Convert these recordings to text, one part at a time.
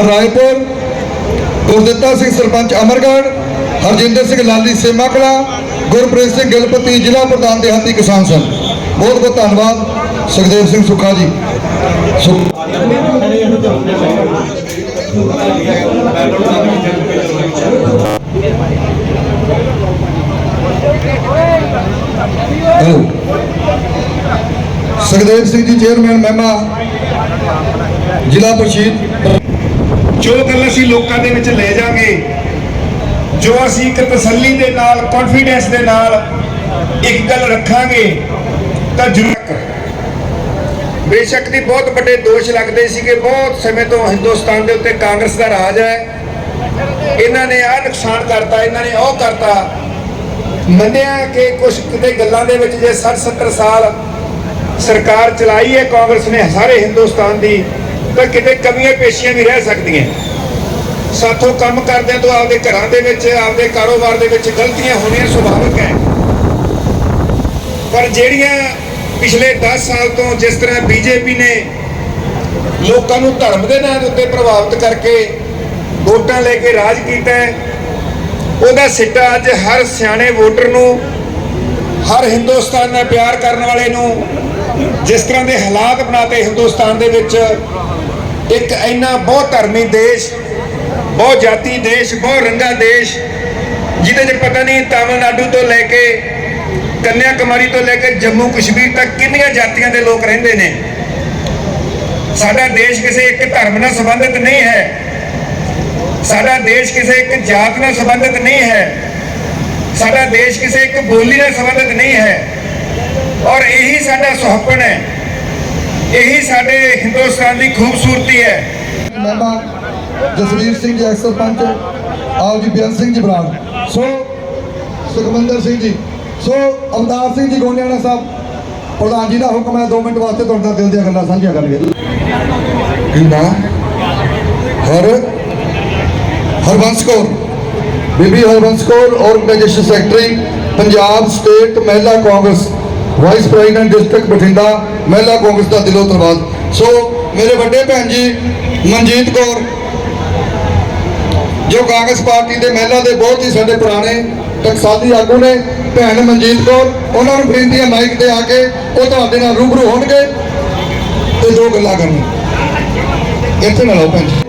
ਹਰ ਰਾਏਪੁਰ। ਗੁਰਦਿੱਤਾ ਸਿੰਘ ਸਰਪੰਚ ਅਮਰਗੜ੍ਹ, ਹਰਜਿੰਦਰ ਸਿੰਘ ਲਾਲੀ ਸੇਮਾਕਲਾ, ਗੁਰਪ੍ਰੀਤ ਸਿੰਘ ਗਿਲਪਤੀ ਜ਼ਿਲ੍ਹਾ ਪ੍ਰਧਾਨ ਦੇਹਾਤੀ ਕਿਸਾਨ ਸੰਘ। ਬਹੁਤ ਬਹੁਤ ਧੰਨਵਾਦ, ਸੁਖਦੇਵ ਸਿੰਘ ਸੁੱਖਾ ਜੀ। ਸੁਖਦੇਵ ਸਿੰਘ ਜੀ, ਚੇਅਰਮੈਨ, ਮਹਿਮਾ, ਜ਼ਿਲ੍ਹਾ ਪ੍ਰਸ਼ੀਦ। ਜੋ ਗੱਲ ਅਸੀਂ ਲੋਕਾਂ ਦੇ ਵਿੱਚ ਲੈ ਜਾਾਂਗੇ, ਜੋ ਅਸੀਂ ਇੱਕ ਤਸੱਲੀ ਦੇ ਨਾਲ ਕੌਨਫੀਡੈਂਸ ਦੇ ਨਾਲ ਇੱਕ ਗੱਲ ਰੱਖਾਂਗੇ, ਤਾਂ ਜ਼ਰੂਰ ਬੇਸ਼ੱਕ ਦੀ ਬਹੁਤ ਵੱਡੇ ਦੋਸ਼ ਲੱਗਦੇ ਸੀ ਕਿ ਬਹੁਤ ਸਮੇਂ ਤੋਂ ਹਿੰਦੁਸਤਾਨ ਦੇ ਉੱਤੇ ਕਾਂਗਰਸ ਦਾ ਰਾਜ ਹੈ। ਇਹਨਾਂ ਨੇ ਆਹ ਨੁਕਸਾਨ ਕਰਤਾ, ਇਹਨਾਂ ਨੇ ਉਹ ਕਰਤਾ। ਮੰਨਿਆ ਕਿ ਕੁਝ ਕਿਤੇ ਗੱਲਾਂ ਦੇ ਵਿੱਚ ਜੇ 60 70 ਸਾਲ ਸਰਕਾਰ ਚਲਾਈ ਹੈ, ਕਾਂਗਰਸ ਨੇ ਸਾਰੇ ਹਿੰਦੁਸਤਾਨ ਦੀ ਤਾਂ ਕਿਤੇ ਕਮੀਆਂ ਪੇਸ਼ੀਆਂ ਵੀ ਰਹਿ ਸਕਦੀਆਂ। ਸਾਥੋਂ ਕੰਮ ਕਰਦਿਆਂ ਤੋਂ ਆਪਦੇ ਘਰਾਂ ਦੇ ਵਿੱਚ, ਆਪਦੇ ਕਾਰੋਬਾਰ ਦੇ ਵਿੱਚ ਗਲਤੀਆਂ ਹੋਣੀਆਂ ਸੁਭਾਵਿਕ ਹੈ। ਪਰ ਜਿਹੜੀਆਂ ਪਿਛਲੇ 10 ਸਾਲ ਤੋਂ ਜਿਸ ਤਰ੍ਹਾਂ ਬੀਜੇਪੀ ਨੇ ਲੋਕਾਂ ਨੂੰ ਧਰਮ ਦੇ ਨਾਂ ਦੇ ਉੱਤੇ ਪ੍ਰਭਾਵਿਤ ਕਰਕੇ ਵੋਟਾਂ ਲੈ ਕੇ ਰਾਜ ਕੀਤਾ ਉਹਦਾ ਸਿੱਟਾ ਅੱਜ ਹਰ ਸਿਆਣੇ ਵੋਟਰ ਨੂੰ, ਹਰ ਹਿੰਦੁਸਤਾਨ ਨਾਲ ਪਿਆਰ ਕਰਨ ਵਾਲੇ ਨੂੰ ਜਿਸ ਤਰ੍ਹਾਂ ਦੇ ਹਾਲਾਤ ਬਣਾਤੇ ਹਿੰਦੁਸਤਾਨ ਦੇ ਵਿੱਚ ਇੱਕ ਇੰਨਾ ਬਹੁਤ ਧਰਮੀ ਦੇਸ਼, ਬਹੁਤ ਜਾਤੀ ਦੇਸ਼, ਬਹੁਤ ਰੰਗਾ ਦੇਸ਼, ਜਿਹਦੇ 'ਚ ਪਤਾ ਨਹੀਂ ਤਾਮਿਲਨਾਡੂ ਤੋਂ ਲੈ ਕੇ ਕੰਨਿਆ ਕੁਮਾਰੀ ਤੋਂ ਲੈ ਕੇ ਜੰਮੂ ਕਸ਼ਮੀਰ ਤੱਕ ਕਿੰਨੀਆਂ ਜਾਤੀਆਂ ਦੇ ਲੋਕ ਰਹਿੰਦੇ ਨੇ। ਸਾਡਾ ਦੇਸ਼ ਕਿਸੇ ਇੱਕ ਧਰਮ ਨਾਲ ਸੰਬੰਧਿਤ ਨਹੀਂ ਹੈ। ਸਾਡਾ ਦੇਸ਼ ਕਿਸੇ ਇੱਕ ਜਾਤ ਨਾਲ ਸੰਬੰਧਿਤ ਨਹੀਂ ਹੈ। ਸਾਡਾ ਦੇਸ਼ ਕਿਸੇ ਇੱਕ ਬੋਲੀ ਨਾਲ ਸੰਬੰਧਿਤ ਨਹੀਂ ਹੈ। ਔਰ ਇਹੀ ਸਾਡਾ ਸੁਹੱਪਣ ਹੈ। ਇਹੀ ਸਾਡੇ ਹਿੰਦੁਸਤਾਨ ਦੀ ਖੂਬਸੂਰਤੀ ਹੈ। ਮਹਿਮਾ ਜਸਵੀਰ ਸਿੰਘ ਜੀ ਐਕਸ ਸਰਪੰਚ ਆਪ ਜੀ ਬੇਅੰਤ ਸਿੰਘ ਜੀ ਬਰਾੜ। ਸੋ ਸੁਖਮੰਦਰ ਸਿੰਘ ਜੀ। ਸੋ ਅਵਤਾਰ ਸਿੰਘ ਜੀ ਗੋਨਿਆਣਾ ਸਾਹਿਬ ਪ੍ਰਧਾਨ ਜੀ ਦਾ ਹੁਕਮ ਹੈ 2 ਮਿੰਟ ਵਾਸਤੇ ਤੁਹਾਡੇ ਨਾਲ ਦਿਲ ਦੀਆਂ ਗੱਲਾਂ ਸਾਂਝੀਆਂ ਕਰਨਗੇ। ਕੀ ਨਾਮ ਹਰ? Harbans Kaur. Bibi Harbans Kaur organisation secretary Punjab state ਮਹਿਲਾ Congress vice president district Bathinda ਮਹਿਲਾ ਕਾਂਗਰਸ ਦਾ ਦਿਲੋਂ ਧੰਨਵਾਦ। ਸੋ ਮੇਰੇ ਵੱਡੇ ਭੈਣ ਜੀ, ਮਨਜੀਤ ਕੌਰ, ਜੋ ਕਾਂਗਰਸ ਪਾਰਟੀ ਦੇ ਮਹਿਲਾ ਦੇ ਬਹੁਤ ਹੀ ਸਾਡੇ ਪੁਰਾਣੇ ਟਕਸਾਲੀ ਆਗੂ ਨੇ, ਭੈਣ ਮਨਜੀਤ ਕੌਰ, ਉਹਨਾਂ ਨੂੰ ਬੇਨਤੀ ਹੈ ਮਾਈਕ ਤੇ ਆ ਕੇ, ਉਹ ਤੁਹਾਡੇ ਨਾਲ ਰੂਬਰੂ ਹੋਣਗੇ ਤੇ ਦੋ ਗੱਲਾਂ ਕਰਨੀ ਇੱਥੇ ਨਾਲ ਆਓ ਭੈਣ ਜੀ।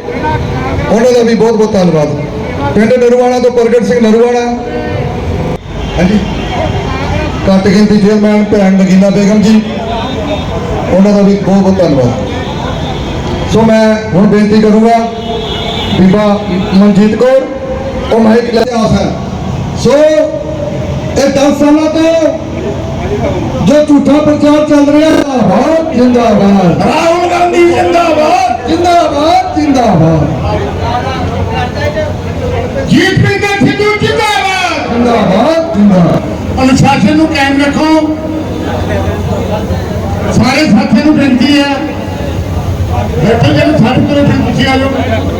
ਉਹਨਾਂ ਦਾ ਵੀ ਬਹੁਤ ਬਹੁਤ ਧੰਨਵਾਦ। ਪਿੰਡ ਨਰੂਵਾਣਾ ਤੋਂ ਪ੍ਰਗਟ ਸਿੰਘ ਨਰੂਵਾਣਾ ਹਾਂਜੀ। ਘੱਟ ਗਿਣਤੀ ਚੇਅਰਮੈਨ ਭੈਣ ਨਗੀਨਾ ਬੇਗਮ ਜੀ। ਉਹਨਾਂ ਦਾ ਵੀ ਬਹੁਤ ਬਹੁਤ ਧੰਨਵਾਦ। ਸੋ ਮੈਂ ਹੁਣ ਬੇਨਤੀ ਕਰੂੰਗਾ ਬੀਬਾ ਮਨਜੀਤ ਕੌਰ ਉਹ ਮਾਈਕ ਲੈ ਆਸ ਹੈ। ਸੋ ਇਹ 10 ਸਾਲਾਂ ਤੋਂ ਜੋ ਝੂਠਾ ਪ੍ਰਚਾਰ ਚੱਲ ਰਿਹਾ ਹੈ ਬਹੁਤ ਜਿੰਦਾਬਾਦ। ਰਾਹੁਲ ਗਾਂਧੀ ਜਿੰਦਾਬਾਦ ਜਿੰਦਾਬਾਦ ਜਿੰਦਾਬਾਦ। ਜੀਤਪ੍ਰੀਤ ਸਿੱਧੂ ਜਿੰਦਾਬਾਦ ਜਿੰਦਾਬਾਦ ਜਿੰਦਾਬਾਦ ਅਨੁਸ਼ਾਸਨ ਨੂੰ ਕਾਇਮ ਰੱਖੋ। ਸਾਰੇ ਸਾਥੀਆਂ ਨੂੰ ਬੇਨਤੀ ਹੈ। ਬੈਠੇ ਜਨ ਸਾਡੇ ਕੋਲ ਫਿਰ ਪੁੱਛੀ ਆ ਜਾਓ।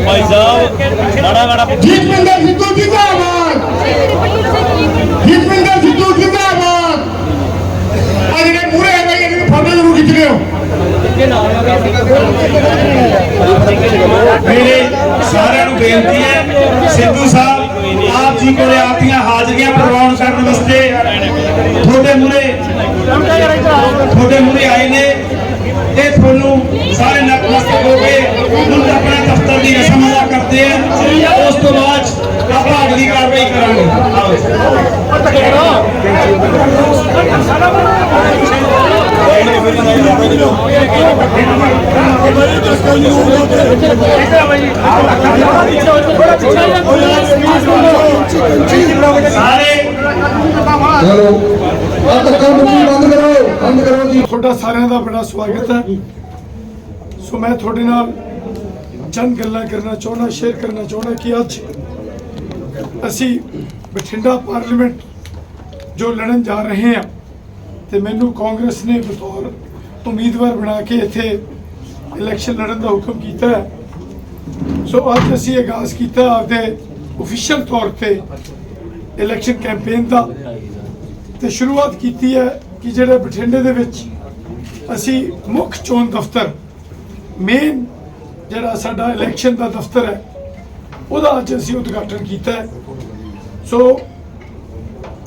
ਭਾਈ ਸਾਹਿਬ ਮਾੜਾ ਮਾੜਾ ਜੀਤਪਿੰਦਰ ਸਿੱਧੂ ਜਿੰਦਾਬਾਦ। ਜੀਤਪਿੰਦਰ ਸਿੱਧੂ ਜਿੰਦਾਬਾਦ। ਆ ਜਿਹੜੇ ਮੂਰੇ ਆ ਗਏ ਇਹਨਾਂ ਨੂੰ ਫੋਟੋ ਜ਼ਰੂਰ ਖਿੱਚ ਲਿਓ ਮੇਰੇ ਸਾਰਿਆਂ ਨੂੰ ਬੇਨਤੀ ਹੈ ਸਿੱਧੂ ਸਾਹਿਬ ਆਪ ਜੀ ਕੋਲੇ ਆਪੀਆਂ ਹਾਜ਼ਰੀਆਂ ਪ੍ਰਵਾਨ ਕਰਨ ਵਾਸਤੇ ਤੁਹਾਡੇ ਮੂਰੇ ਤੁਹਾਡੇ ਮੂਰੇ ਆਏ ਨੇ। ਇਹ ਤੁਹਾਨੂੰ ਸਾਰੇ ਨਤਮਸਤਕ ਹੋ ਕੇ ਹੁਣ ਆਪਣੇ ਦਫ਼ਤਰ ਦੀ ਰਸਮ ਅਦਾ ਕਰਦੇ ਆ। ਉਸ ਤੋਂ ਬਾਅਦ ਆਪਾਂ ਅਗਲੀ ਕਾਰਵਾਈ ਕਰਾਂਗੇ। ਆਓ। ਚਲੋ ਆ ਧੱਕਾ ਮੁੱਕੀ ਬੰਦ ਕਰੋ ਬੰਦ ਕਰੋ ਜੀ। ਤੁਹਾਡਾ ਸਾਰਿਆਂ ਦਾ ਬੜਾ ਸਵਾਗਤ ਹੈ। ਸੋ ਮੈਂ ਤੁਹਾਡੇ ਨਾਲ ਚੰਦ ਗੱਲਾਂ ਕਰਨਾ ਚਾਹੁੰਦਾ ਸ਼ੇਅਰ ਕਰਨਾ ਚਾਹੁੰਦਾ ਕਿ ਅੱਜ ਅਸੀਂ ਬਠਿੰਡਾ ਪਾਰਲੀਮੈਂਟ ਜੋ ਲੜਨ ਜਾ ਰਹੇ ਹਾਂ ਤੇ ਮੈਨੂੰ ਕਾਂਗਰਸ ਨੇ ਬਤੌਰ ਉਮੀਦਵਾਰ ਬਣਾ ਕੇ ਇੱਥੇ ਇਲੈਕਸ਼ਨ ਲੜਨ ਦਾ ਹੁਕਮ ਕੀਤਾ ਹੈ। ਸੋ ਅੱਜ ਅਸੀਂ ਆਗਾਜ਼ ਕੀਤਾ ਆਪਦੇ ਅਫੀਸ਼ੀਅਲ ਤੌਰ ਤੇ ਇਲੈਕਸ਼ਨ ਕੈਂਪੇਨ ਦਾ ਤੇ ਸ਼ੁਰੂਆਤ ਕੀਤੀ ਹੈ ਕਿ ਜਿਹੜੇ ਬਠਿੰਡੇ ਦੇ ਵਿੱਚ ਅਸੀਂ ਮੁੱਖ ਚੋਣ ਦਫ਼ਤਰ ਮੇਨ ਜਿਹੜਾ ਸਾਡਾ ਇਲੈਕਸ਼ਨ ਦਾ ਦਫ਼ਤਰ ਹੈ, ਉਹਦਾ ਅੱਜ ਅਸੀਂ ਉਦਘਾਟਨ ਕੀਤਾ ਸੋ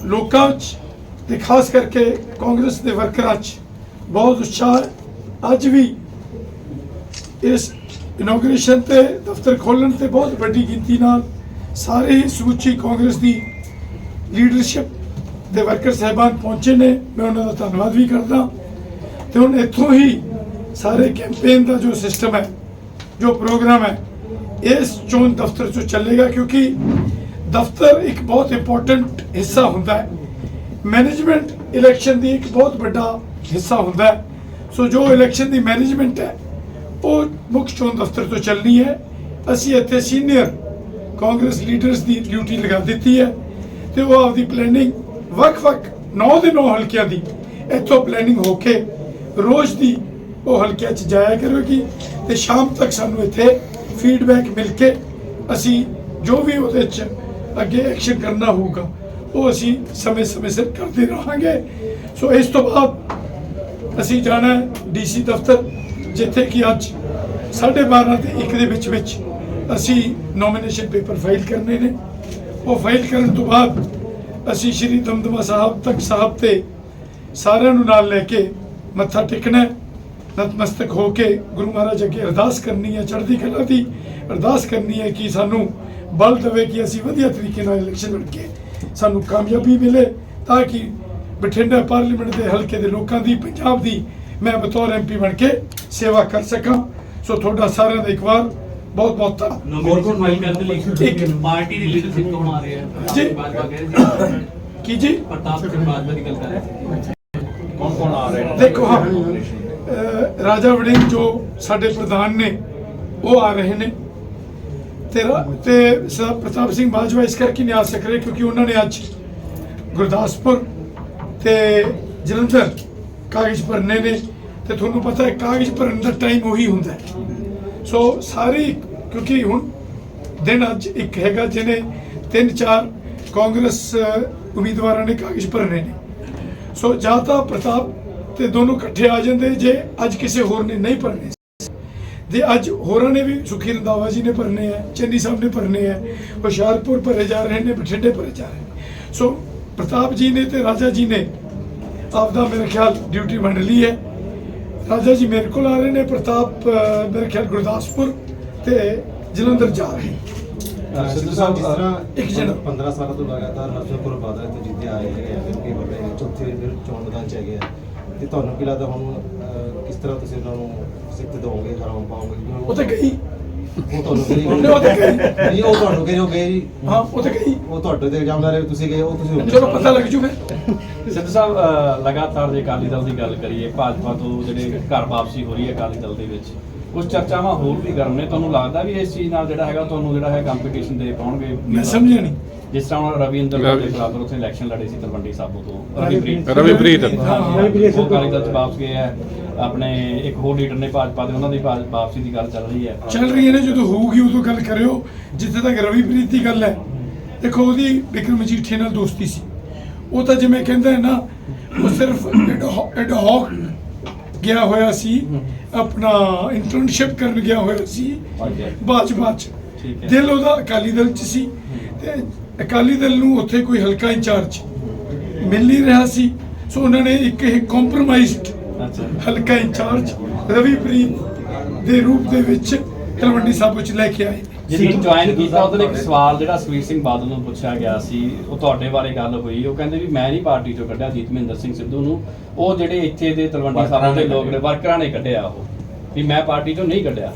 ਲੋਕਾਂ 'ਚ ਤੇ ਖਾਸ ਕਰਕੇ ਕਾਂਗਰਸ ਦੇ ਵਰਕਰਾਂ 'ਚ ਬਹੁਤ ਉਤਸ਼ਾਹ ਹੈ। ਅੱਜ ਵੀ ਇਸ ਇਨੋਗ੍ਰੇਸ਼ਨ ਤੇ ਦਫ਼ਤਰ ਖੋਲਣ ਤੇ ਬਹੁਤ ਵੱਡੀ ਗਿਣਤੀ ਨਾਲ ਸਾਰੇ ਹੀ ਸਮੁੱਚੀ ਕਾਂਗਰਸ ਦੀ ਲੀਡਰਸ਼ਿਪ ਦੇ ਵਰਕਰ ਸਹਿਬਾਨ ਪਹੁੰਚੇ ਨੇ। ਮੈਂ ਉਹਨਾਂ ਦਾ ਧੰਨਵਾਦ ਵੀ ਕਰਦਾ। ਤੇ ਹੁਣ ਇੱਥੋਂ ਹੀ ਸਾਰੇ ਕੈਂਪੇਨ ਦਾ ਜੋ ਸਿਸਟਮ ਹੈ, ਜੋ ਪ੍ਰੋਗਰਾਮ ਹੈ, ਇਸ ਚੋਣ ਦਫ਼ਤਰ ਚੋਂ ਚੱਲੇਗਾ ਕਿਉਂਕਿ ਦਫ਼ਤਰ ਇੱਕ ਬਹੁਤ ਇੰਪੋਰਟੈਂਟ ਹਿੱਸਾ ਹੁੰਦਾ ਹੈ। ਮੈਨੇਜਮੈਂਟ ਇਲੈਕਸ਼ਨ ਦੀ ਇੱਕ ਬਹੁਤ ਵੱਡਾ ਹਿੱਸਾ ਹੁੰਦਾ ਹੈ। ਸੋ ਜੋ ਇਲੈਕਸ਼ਨ ਦੀ ਮੈਨੇਜਮੈਂਟ ਹੈ, ਉਹ ਮੁੱਖ ਚੋਣ ਦਫ਼ਤਰ ਤੋਂ ਚੱਲਣੀ ਹੈ। ਅਸੀਂ ਇੱਥੇ ਸੀਨੀਅਰ ਕਾਂਗਰਸ ਲੀਡਰਸ ਦੀ ਡਿਊਟੀ ਲਗਾ ਦਿੱਤੀ ਹੈ ਤੇ ਉਹ ਆਪਦੀ ਪਲੈਨਿੰਗ ਵੱਖ-ਵੱਖ 9 ਦੇ 9 ਹਲਕਿਆਂ ਦੀ ਇੱਥੋਂ ਪਲੈਨਿੰਗ ਹੋ ਕੇ ਰੋਜ਼ ਦੀ ਉਹ ਹਲਕਿਆਂ 'ਚ ਜਾਇਆ ਕਰੇਗੀ ਤੇ ਸ਼ਾਮ ਤੱਕ ਸਾਨੂੰ ਇੱਥੇ ਫੀਡਬੈਕ ਮਿਲ ਕੇ ਅਸੀਂ ਜੋ ਵੀ ਉਹਦੇ 'ਚ ਅੱਗੇ ਐਕਸ਼ਨ ਕਰਨਾ ਹੋਊਗਾ ਉਹ ਅਸੀਂ ਸਮੇਂ-ਸਮੇਂ ਸਿਰ ਕਰਦੇ ਰਹਾਂਗੇ। ਸੋ ਇਸ ਤੋਂ ਬਾਅਦ ਅਸੀਂ ਜਾਣਾ ਹੈ ਡੀਸੀ ਦਫ਼ਤਰ, ਜਿੱਥੇ ਕਿ ਅੱਜ 12:30 ਤੇ 1 ਦੇ ਵਿੱਚ ਵਿੱਚ ਅਸੀਂ ਨੋਮੀਨੇਸ਼ਨ ਪੇਪਰ ਫਾਈਲ ਕਰਨੇ ਨੇ। ਉਹ ਫਾਈਲ ਕਰਨ ਤੋਂ ਬਾਅਦ ਅਸੀਂ ਸ਼੍ਰੀ ਦਮਦਮਾ ਸਾਹਿਬ ਤੱਕ ਸਾਹਿਬ ਤੇ ਸਾਰਿਆਂ ਨੂੰ ਨਾਲ ਲੈ ਕੇ ਮੱਥਾ ਟੇਕਣਾ ਨਤਮਸਤਕ ਹੋ ਕੇ ਗੁਰੂ ਮਹਾਰਾਜ ਅੱਗੇ ਅਰਦਾਸ ਕਰਨੀ ਹੈ, ਚੜ੍ਹਦੀ ਕਲਾ ਦੀ ਅਰਦਾਸ ਕਰਨੀ ਹੈ ਕਿ ਸਾਨੂੰ ਬਲ ਦੇਵੇ ਕਿ ਅਸੀਂ ਵਧੀਆ ਤਰੀਕੇ ਨਾਲ ਇਲੈਕਸ਼ਨ ਲੜ ਕੇ ਸਾਨੂੰ ਕਾਮਯਾਬੀ ਮਿਲੇ ਤਾਂ ਕਿ ਬਠਿੰਡਾ ਪਾਰਲੀਮੈਂਟ ਦੇ ਹਲਕੇ ਦੇ ਲੋਕਾਂ ਦੀ ਪੰਜਾਬ ਦੀ ਮੈਂ ਬਤੌਰ ਐਮਪੀ ਬਣ ਕੇ ਸੇਵਾ ਕਰ ਸਕਾਂ। ਸੋ ਤੁਹਾਡਾ ਸਾਰਿਆਂ ਦਾ ਇੱਕ ਵਾਰ ਬਹੁਤ ਬਹੁਤ ਧੰਨਵਾਦ ਨੋਮੀਨੇਸ਼ਨ ਫਾਈਲ ਕਰਨ ਦੇ ਲਈ ਇੱਕ ਪਾਰਟੀ ਦੀ ਲੀਡਰਸ਼ਿਪ ਕੌਣ ਆ ਰਹੀ ਹੈ? ਜੀ। ਬਾਜਵਾ ਕਹਿ ਰਹੇ ਸੀ। ਕੀ ਜੀ? ਪ੍ਰਤਾਪ ਸਿੰਘ ਬਾਜਵਾ ਦੀ ਗੱਲ ਕਰ ਰਹੇ ਸੀ। ਕੌਣ ਕੌਣ ਆ ਰਹੇ ਨੇ ਦੇਖੋ ਹਾਂ। ਰਾਜਾ ਵੜਿੰਗ ਜੋ ਸਾਡੇ ਪ੍ਰਧਾਨ ਨੇ ਉਹ ਆ ਰਹੇ ਨੇ। ਤੇ ਤੇ ਸਰਦਾਰ ਪ੍ਰਤਾਪ ਸਿੰਘ ਬਾਜਵਾ ਇਸ ਕਰਕੇ ਨਹੀਂ ਆ ਸਕ ਕਿਉਂਕਿ ਉਹਨਾਂ ਨੇ ਅੱਜ ਗੁਰਦਾਸਪੁਰ ਤੇ ਜਲੰਧਰ ਕਾਗਜ਼ ਭਰਨੇ ਨੇ ਤੇ ਤੁਹਾਨੂੰ ਪਤਾ ਹੈ ਕਾਗਜ਼ ਭਰਨ ਦਾ ਟਾਈਮ ਉਹੀ ਹੁੰਦਾ ਸੋ ਸਾਰੀ ਕਿਉਂਕਿ ਹੁਣ ਦਿਨ ਅੱਜ ਇੱਕ ਹੈਗਾ ਜਿਹਨੇ ਤਿੰਨ ਚਾਰ ਕਾਂਗਰਸ ਉਮੀਦਵਾਰਾਂ ਨੇ ਕਾਗਜ਼ ਭਰਨੇ ਨੇ। ਸੋ ਜਾਂ ਤਾਂ ਪ੍ਰਤਾਪ ਤੇ ਦੋਨੋਂ ਇਕੱਠੇ ਆ ਜਾਂਦੇ, ਜੇ ਅੱਜ ਕਿਸੇ ਹੋਰ ਨੇ ਨਹੀਂ ਭਰਨੇ। ਦੇ ਅੱਜ ਹੋਰਾਂ ਨੇ ਵੀ ਸੁਖੀ ਰੰਦਾਵਾ ਜੀ ਨੇ ਭਰਨੇ ਆ ਚੰਨੀ ਸਾਹਿਬ ਨੇ ਭਰਨੇ ਆ ਹੁਸ਼ਿਆਰਪੁਰ ਭਰੇ ਜਾ ਰਹੇ ਨੇ ਬਠਿੰਡੇ ਭਰੇ ਜਾ ਰਹੇ ਨੇ। ਸੋ ਪ੍ਰਤਾਪ ਜੀ ਨੇ ਤੇ ਰਾਜਾ ਜੀ ਨੇ ਆਪਦਾ ਮੇਰੇ ਖਿਆਲ ਡਿਊਟੀ ਵੰਡ ਲਈ ਹੈ। ਰਾਜਾ ਜੀ ਮੇਰੇ ਕੋਲ ਆ ਰਹੇ ਨੇ ਪ੍ਰਤਾਪ ਮੇਰੇ ਖਿਆਲ ਗੁਰਦਾਸਪੁਰ ਤੇ ਜਲੰਧਰ ਜਾ ਰਹੇ ਨੇ। ਸਿੱਧੂ ਸਾਹਿਬ ਜਿਸ ਤਰ੍ਹਾਂ ਇੱਕ ਜਣਾ। 15 ਸਾਲਾਂ ਤੋਂ ਲਗਾਤਾਰ ਨਰਸਿੰਹਪੁਰ ਬਾਦਲ ਤੇ ਜਿੱਤੇ ਆ ਰਹੇ ਹੈਗੇ ਆ ਕਿ ਵੱਡੇ ਚੌਥੇ ਫਿਰ ਚੋਣ ਮੈਦਾਨ ਚ ਹੈਗੇ ਆ। ਤੇ ਤੁਹਾਨੂੰ ਕੀ ਲੱਗਦਾ ਹੁਣ ਅਹ, ਕਿਸ ਤਰ੍ਹਾਂ ਤੁਸੀਂ ਉਹਨਾਂ ਨੂੰ ਸਿੱਖ ਦੋਗੇ ਹਰਾਮ ਪਾਓਗੇ? ਕਿਉਂਕਿ ਉਹ ਤਾਂ ਗਈ। ਉਹ ਤੁਹਾਨੂੰ ਕਰੀ ਉਹਨੇ ਉਹ ਤਾਂ ਗਈ। ਨਹੀਂ ਉਹ ਤੁਹਾਨੂੰ ਕਰੀ ਹੋ ਗਏ ਜੀ ਹਾਂ ਉਹ ਤਾਂ ਗਈ। ਉਹ ਤੁਹਾਡੇ ਤੇ ਇਲਜ਼ਾਮ ਲਾ ਰਹੇ ਤੁਸੀਂ ਗਏ ਉਹ ਤੁਸੀਂ ਚਲੋ ਪਤਾ ਲੱਗ ਜੂ ਫਿਰ ਸਿੱਧੂ ਸਾਹਿਬ ਲਗਾਤਾਰ ਜੇ ਅਕਾਲੀ ਦਲ ਦੀ ਗੱਲ ਕਰੀਏ ਭਾਜਪਾ ਤੋਂ ਜਿਹੜੇ ਘਰ ਵਾਪਸੀ ਹੋ ਰਹੀ ਹੈ ਅਕਾਲੀ ਦਲ ਦੇ ਵਿੱਚ ਕੁਝ ਚਰਚਾਵਾਂ ਹੋਰ ਵੀ ਗਰਮ ਨੇ। ਤੁਹਾਨੂੰ ਲੱਗਦਾ ਵੀ ਇਸ ਚੀਜ਼ ਨਾਲ ਜਿਹੜਾ ਹੈਗਾ ਤੁਹਾਨੂੰ ਜਿਹੜਾ ਹੈ ਕੰਪੀਟੀਸ਼ਨ ਦੇ ਪਾਉਣਗੇ? ਮੈਂ ਸਮਝਿਆ ਨਹੀਂ। ਜਿਸ ਤਰ੍ਹਾਂ ਹੁਣ ਰਵੀ ਇੰਦਰ ਦੇ ਬਰਾਬਰ ਉੱਥੇ ਇਲੈਕਸ਼ਨ ਲੜੇ ਸੀ ਤਲਵੰਡੀ ਸਾਬੋ ਤੋਂ। ਰਵੀਪ੍ਰੀਤ ਰਵੀਪ੍ਰੀਤ। ਹਾਂ, ਹਾਂ। ਉਹ ਅਕਾਲੀ ਦਲ ਚ ਵਾਪਸ ਗਏ ਹੈ ਆਪਣੇ ਇੱਕ ਹੋਰ ਲੀਡਰ ਨੇ ਭਾਜਪਾ ਦੇ ਉਹਨਾਂ ਦੀ ਵਾਪਸੀ ਦੀ ਗੱਲ ਚੱਲ ਰਹੀ ਹੈ। ਚੱਲ ਰਹੀ ਹੈ ਨਾ ਜਦੋਂ ਹੋਊਗੀ ਉਦੋਂ ਗੱਲ ਕਰਿਓ। ਜਿੱਥੇ ਤੱਕ ਰਵੀਪ੍ਰੀਤ ਦੀ ਗੱਲ ਹੈ ਦੇਖੋ ਉਹਦੀ ਵਿਕਰਮ ਮਜੀਠੀਆ ਨਾਲ ਦੋਸਤੀ ਸੀ। ਉਹ ਤਾਂ ਜਿਵੇਂ ਕਹਿੰਦਾ ਹੈ ਨਾ ਉਹ ਸਿਰਫ ਐਡਹੌਕ ਗਿਆ ਹੋਇਆ ਸੀ। ਆਪਣਾ ਇੰਟਰਨਸ਼ਿਪ ਕਰਨ ਗਿਆ ਹੋਇਆ ਸੀ। ਭਾਜਪਾ ਚ। ਠੀਕ ਹੈ। ਦਿਲ ਉਹਦਾ ਅਕਾਲੀ ਦਲ ਚ ਸੀ। ਤੇ ਅਕਾਲੀ ਦਲ ਨੂੰ ਉੱਥੇ ਕੋਈ ਹਲਕਾ ਇੰਚਾਰਜ ਮਿਲ ਨਹੀਂ ਰਿਹਾ ਸੀ। ਸੋ ਉਹਨਾਂ ਨੇ ਇੱਕ ਇਹ ਕੰਪਰੋਮਾਈਜ਼ਡ ਹਲਕਾ ਇੰਚਾਰਜ ਰਵੀਪ੍ਰੀਤ ਦੇ ਰੂਪ ਦੇ ਵਿੱਚ ਤਲਵੰਡੀ ਸਾਬੋ ਚ ਲੈ ਕੇ ਆਏ। ਜਿਹਨੂੰ ਜੁਆਇਨ ਕੀਤਾ ਉਹਦੇ ਲਈ ਇੱਕ ਸਵਾਲ ਜਿਹੜਾ ਸੁਖਬੀਰ ਸਿੰਘ ਬਾਦਲ ਨੂੰ ਪੁੱਛਿਆ ਗਿਆ ਸੀ ਉਹ ਤੁਹਾਡੇ ਬਾਰੇ ਗੱਲ ਹੋਈ। ਉਹ ਕਹਿੰਦੇ ਵੀ ਮੈਂ ਨਹੀਂ ਪਾਰਟੀ ਚੋਂ ਕੱਢਿਆ ਜੀਤ ਮਹਿੰਦਰ ਸਿੰਘ ਸਿੱਧੂ ਨੂੰ। ਉਹ ਜਿਹੜੇ ਇੱਥੇ ਦੇ ਤਲਵੰਡੀ ਸਾਬੋ ਦੇ ਲੋਕ ਨੇ ਵਰਕਰਾਂ ਨੇ ਕੱਢਿਆ ਉਹ। ਵੀ ਮੈਂ ਪਾਰਟੀ ਚੋਂ ਨਹੀਂ ਕੱਢਿਆ।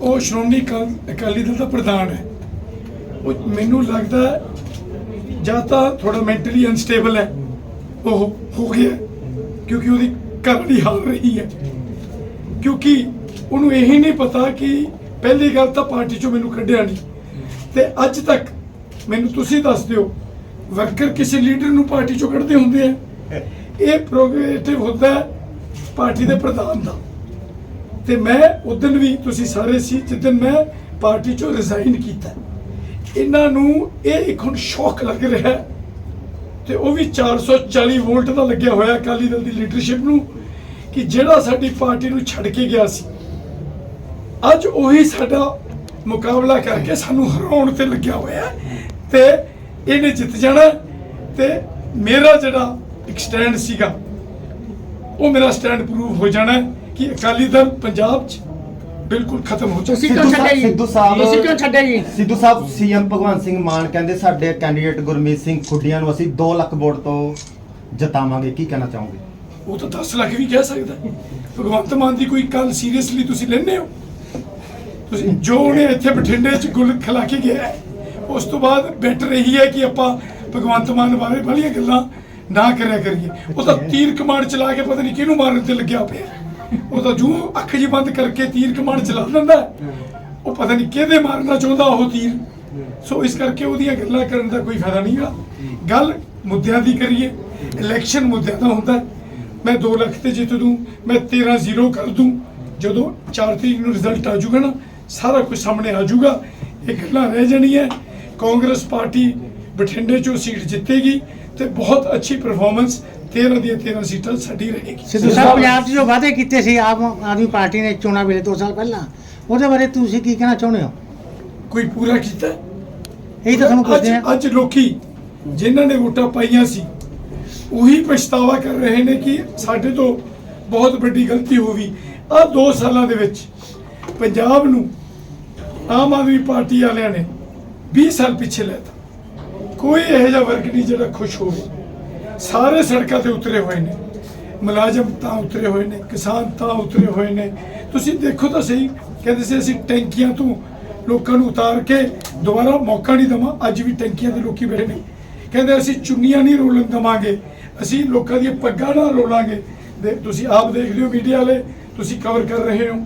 ਉਹ ਸ਼੍ਰੋਮਣੀ ਅਕਾ- ਅਕਾਲੀ ਦਲ ਦਾ ਪ੍ਰਧਾਨ ਹੈ। ਉਹ ਮੈਨੂੰ ਲੱਗਦਾ ਜਾਂ ਤਾਂ ਥੋੜਾ ਮੈਂਟਲੀ ਅਨਸਟੇਬਲ ਹੈ, ਉਹ ਹੋ ਗਿਆ ਕਿਉਂਕਿ ਉਹਦੀ ਘਰ ਦੀ ਹਾਲ ਰਹੀ ਹੈ। ਕਿਉਂਕਿ ਉਹਨੂੰ ਇਹੀ ਨਹੀਂ ਪਤਾ ਕਿ ਪਹਿਲੀ ਗੱਲ ਤਾਂ ਪਾਰਟੀ ਚੋਂ ਮੈਨੂੰ ਕੱਢਿਆ ਨਹੀਂ। ਤੇ ਅੱਜ ਤੱਕ ਮੈਨੂੰ ਤੁਸੀਂ ਦੱਸ ਦਿਓ ਵਰਕਰ ਕਿਸੇ ਲੀਡਰ ਨੂੰ ਪਾਰਟੀ ਚੋਂ ਕੱਢਦੇ ਹੁੰਦੇ ਆ? ਇਹ ਪ੍ਰੋਗਰੇਟਿਵ ਹੁੰਦਾ ਪਾਰਟੀ ਦੇ ਪ੍ਰਧਾਨ ਦਾ। ਤੇ ਮੈਂ ਉਦੋਂ ਵੀ ਤੁਸੀਂ ਸਾਰੇ ਸੀ ਜਿੱਦਣ ਮੈਂ ਪਾਰਟੀ ਚੋਂ ਰਿਜ਼ਾਈਨ ਕੀਤਾ। ਇਹਨਾਂ ਨੂੰ ਇਹ ਇੱਕ ਹੁਣ ਸ਼ੌਕ ਲੱਗ ਰਿਹਾ ਹੈ। ਤੇ ਉਹ ਵੀ 440 ਵੋਲਟ ਦਾ ਲੱਗਿਆ ਹੋਇਆ ਅਕਾਲੀ ਦਲ ਦੀ ਲੀਡਰਸ਼ਿਪ ਨੂੰ, ਕਿ ਜਿਹੜਾ ਸਾਡੀ ਪਾਰਟੀ ਨੂੰ ਛੱਡ ਕੇ ਗਿਆ ਸੀ। ਅੱਜ ਉਹੀ ਸਾਡਾ ਮੁਕਾਬਲਾ ਕਰਕੇ ਸਾਨੂੰ ਹਰਾਉਣ ਤੇ ਲੱਗਿਆ ਹੋਇਆ ਹੈ ਤੇ ਇਹਨੇ ਜਿੱਤ ਜਾਣਾ ਤੇ ਮੇਰਾ ਜਿਹੜਾ ਇੱਕ ਸਟੈਂਡ ਸੀਗਾ, ਉਹ ਮੇਰਾ ਸਟੈਂਡ ਪ੍ਰੂਵ ਹੋ ਜਾਣਾ ਕਿ ਅਕਾਲੀ ਦਲ ਪੰਜਾਬ 'ਚ ਬਿਲਕੁਲ ਖਤਮ ਹੋ ਤੁਸੀਂ ਚੁੱਕਾ ਕਿਉਂ ਸਿੱਧੂ ਛੱਡਿਆ ਜੀ ਸਿੱਧੂ ਸਾਹਿਬ- ਤੁਸੀਂ ਕਿਉਂ ਛੱਡਿਆ ਜੀ। ਸਿੱਧੂ ਸਾਹਿਬ ਸੀਐਮ ਭਗਵੰਤ ਸਿੰਘ ਮਾਨ ਕਹਿੰਦੇ ਸਾਡੇ ਕੈਂਡੀਡੇਟ ਗੁਰਮੀਤ ਸਿੰਘ ਖੁੱਡੀਆਂ ਨੂੰ ਅਸੀਂ 2 ਲੱਖ ਵੋਟ ਤੋਂ ਜਿਤਾਵਾਂਗੇ। ਕੀ ਕਹਿਣਾ ਚਾਹੋਗੇ? ਉਹ ਤਾਂ 10 ਲੱਖ ਵੀ ਕਹਿ ਸਕਦਾ। ਭਗਵੰਤ ਮਾਨ ਦੀ ਕੋਈ ਗੱਲ ਸੀਰੀਅਸਲੀ ਤੁਸੀਂ ਲੈਂਦੇ ਹੋ? ਤੁਸੀਂ ਜੋ ਉਹਨੇ ਇੱਥੇ ਬਠਿੰਡੇ 'ਚ ਗੁੱਲ ਖਿਲਾ ਕੇ ਗਿਆ ਹੈ, ਉਸ ਤੋਂ ਬਾਅਦ ਬੈਟਰ ਇਹੀ ਹੈ ਕਿ ਆਪਾਂ ਭਗਵੰਤ ਮਾਨ ਬਾਰੇ ਬੜੀਆਂ ਗੱਲਾਂ ਨਾ ਕਰਿਆ ਕਰੀਏ। ਉਹ ਤਾਂ ਤੀਰ ਕਮਾਨ ਚਲਾ ਕੇ ਪਤਾ ਨਹੀਂ ਕਿਹਨੂੰ ਮਾਰਨ ਤੇ ਲੱਗਿਆ ਪਿਆ। ਉਹ ਤਾਂ ਜੂ ਅੱਖ ਜੀ ਬੰਦ ਕਰਕੇ ਤੀਰ ਕਮਾਨ ਚਲਾ ਦਿੰਦਾ। ਉਹ ਪਤਾ ਨਹੀਂ ਕਿਹਦੇ ਮਾਰਨਾ ਚਾਹੁੰਦਾ ਉਹ ਤੀਰ। ਸੋ ਇਸ ਕਰਕੇ ਉਹਦੀਆਂ ਗੱਲਾਂ ਕਰਨ ਦਾ ਕੋਈ ਫਾਇਦਾ ਨਹੀਂਗਾ ਗੱਲ ਮੁੱਦਿਆਂ ਦੀ ਕਰੀਏ ਇਲੈਕਸ਼ਨ ਮੁੱਦਿਆਂ ਦਾ ਹੁੰਦਾ। ਮੈਂ 2 ਲੱਖ ਤੇ ਜਿੱਤ ਦੂੰ ਮੈਂ 13 ਜ਼ੀਰੋ ਕਰ ਦੂੰ। ਜਦੋਂ 4 ਤਰੀਕ ਨੂੰ ਰਿਜ਼ਲਟ ਆ ਜਾਊਗਾ ਨਾ ਸਾਰਾ ਕੁਝ ਸਾਹਮਣੇ ਆ ਜਾਊਗਾ। ਇਹ ਗੱਲਾਂ ਰਹਿ ਜਾਣੀਆਂ। ਕਾਂਗਰਸ ਪਾਰਟੀ ਬਠਿੰਡੇ ਚੋਂ ਸੀਟ ਜਿੱਤੇਗੀ ਤੇ ਬਹੁਤ ਅੱਛੀ ਪਰਫਾਰਮੈਂਸ 13 ਦੀਆਂ 13 ਸੀਟਾਂ ਸਾਡੀ ਰਹੇਗੀ। ਸਿੱਧੂ ਸਾਹਿਬ ਪੰਜਾਬ 'ਚ ਜੋ ਵਾਅਦੇ ਕੀਤੇ ਸੀ ਆਮ ਆਦਮੀ ਪਾਰਟੀ ਨੇ ਚੋਣਾਂ ਵੇਲੇ 2 ਸਾਲ ਪਹਿਲਾਂ ਉਹਦੇ ਬਾਰੇ ਤੁਸੀਂ ਕੀ ਕਹਿਣਾ ਚਾਹੁੰਦੇ ਹੋ? ਕੋਈ ਪੂਰਾ ਕੀਤਾ? ਇਹੀ ਤਾਂ ਤੁਹਾਨੂੰ ਅੱਜ ਪੁੱਛਦੇ ਆ। ਅੱਜ ਲੋਕੀ ਜਿਨ੍ਹਾਂ ਨੇ ਵੋਟਾਂ ਪਾਈਆਂ ਸੀ ਉਹੀ ਪਛਤਾਵਾ ਕਰ ਰਹੇ ਨੇ ਕਿ ਸਾਡੇ ਤੋਂ ਬਹੁਤ ਵੱਡੀ ਗਲਤੀ ਹੋ ਗਈ। ਆ 2 ਸਾਲਾਂ ਦੇ ਵਿੱਚ ਪੰਜਾਬ ਨੂੰ ਆਮ ਆਦਮੀ ਪਾਰਟੀ ਵਾਲਿਆਂ ਨੇ 20 ਸਾਲ ਪਿੱਛੇ ਲੈਤਾ ਕੋਈ ਇਹੋ ਜਿਹਾ ਵਰਗ ਨਹੀਂ ਜਿਹੜਾ ਖੁਸ਼ ਹੋਵੇ। ਸਾਰੇ ਸੜਕਾਂ ਤੇ ਉਤਰੇ ਹੋਏ ਨੇ। ਮੁਲਾਜ਼ਮ ਤਾਂ ਉਤਰੇ ਹੋਏ ਨੇ, ਕਿਸਾਨ ਤਾਂ ਉਤਰੇ ਹੋਏ ਨੇ। ਤੁਸੀਂ ਦੇਖੋ ਤਾਂ ਸਹੀ, ਕਹਿੰਦੇ ਸੀ ਅਸੀਂ ਟੈਂਕੀਆਂ ਤੋਂ ਲੋਕਾਂ ਨੂੰ ਉਤਾਰ ਕੇ ਦੁਬਾਰਾ ਮੌਕਾ ਨਹੀਂ ਦਵਾਂ, ਅੱਜ ਵੀ ਟੈਂਕੀਆਂ ਦੇ ਲੋਕੀ ਬੈਠੇ ਨੇ। ਕਹਿੰਦੇ ਅਸੀਂ ਚੁੰਨੀਆਂ ਨਹੀਂ ਰੋਲਣ ਦਵਾਂਗੇ, ਅਸੀਂ ਲੋਕਾਂ ਦੀਆਂ ਪੱਗਾਂ ਨਾਲ ਰੋਲਾਂਗੇ। ਦੇ ਤੁਸੀਂ ਆਪ ਦੇਖ ਲਿਓ ਮੀਡੀਆ ਵਾਲੇ, ਤੁਸੀਂ ਕਵਰ ਕਰ ਰਹੇ ਹੋ